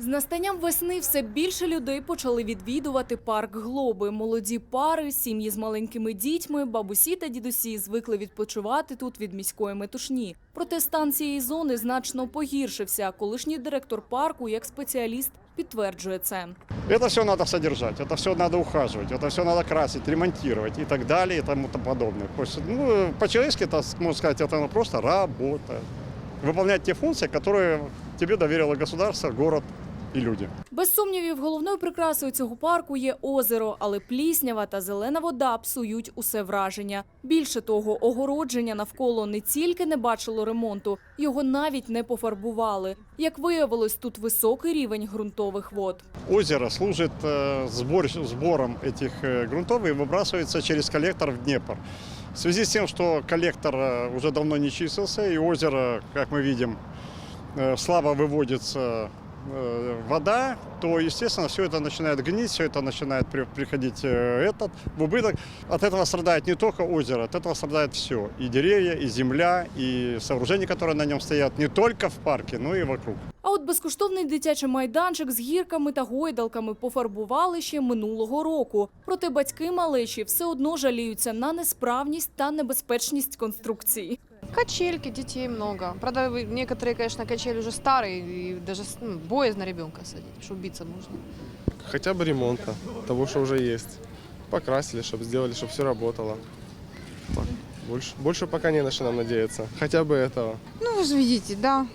З настанням весни все більше людей почали відвідувати парк Глоби. Молоді пари, сім'ї з маленькими дітьми, бабусі та дідусі звикли відпочивати тут від міської метушні. Проте стан цієї зони значно погіршився. Колишній директор парку, як спеціаліст, підтверджує це. Это все надо содержать, это все надо ухаживать, это все надо красить, ремонтировать и так далее и тому подобное. То есть, Ну, по-человечески, это, можно сказать, это просто работа. Выполнять те функции, которые тебе доверило государство, город и люди. Без сумнівів, головною прикрасою цього парку є озеро, але пліснява та зелена вода псують усе враження. Більше того, огородження навколо не тільки не бачило ремонту, його навіть не пофарбували. Як виявилось, тут високий рівень ґрунтових вод. Озеро служит э, сбор, сбором этих э, грунтов и выбрасывается через коллектор в Днепр. В связи с тем, что коллектор э, уже давно не чистился, и озеро, как мы видим, э, слабо выводится э, вода, то, естественно, все это начинает гнить, все это начинает при- приходить э, этот, в убыток. От этого страдает не только озеро, от этого страдает все. И деревья, и земля, и сооружения, которые на нем стоят, не только в парке, но и вокруг. А от безкоштовний дитячий майданчик з гірками та гойдалками пофарбували ще минулого року. Проте батьки малечі все одно жаліються на несправність та небезпечність конструкції. Качельки, детей много. Правда, некоторые, конечно, качели уже старые, и даже ну, боязно ребенка садить, что убиться можно. Хотя бы ремонта того, что уже есть. Покрасили, чтобы сделали, чтобы все работало. Так, больше, больше пока не на что нам надеяться. Хотя бы этого. Ну, вы же видите, да.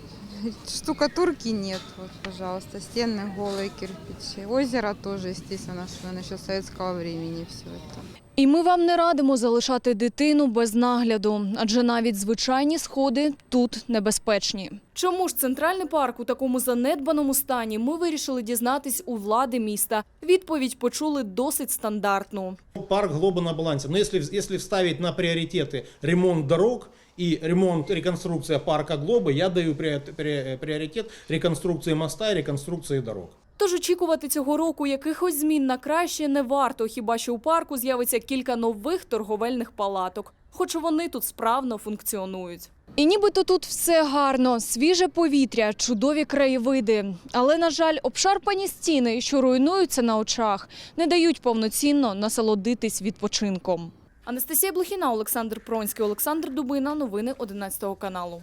Штукатурки нет, вот, пожалуйста. Стены голые, кирпичи. Озеро тоже, естественно, что еще советского времени все это. І ми вам не радимо залишати дитину без нагляду, адже навіть звичайні сходи тут небезпечні. Чому ж центральний парк у такому занедбаному стані? Ми вирішили дізнатись у влади міста. Відповідь почули досить стандартну. Парк Глоба на балансе. Но если, если вставить на приоритеты ремонт дорог и ремонт, реконструкция парка Глоба, я даю при- приоритет моста и реконструкции дорог. Тож очікувати цього року якихось змін на краще не варто, хіба що у парку з'явиться кілька нових торговельних палаток, хоч вони тут справно функціонують. І нібито тут все гарно, свіже повітря, чудові краєвиди. Але, на жаль, обшарпані стіни, що руйнуються на очах, не дають повноцінно насолодитись відпочинком. Анастасія Блохіна, Олександр Пронський, Олександр Дубина. Новини 11 каналу.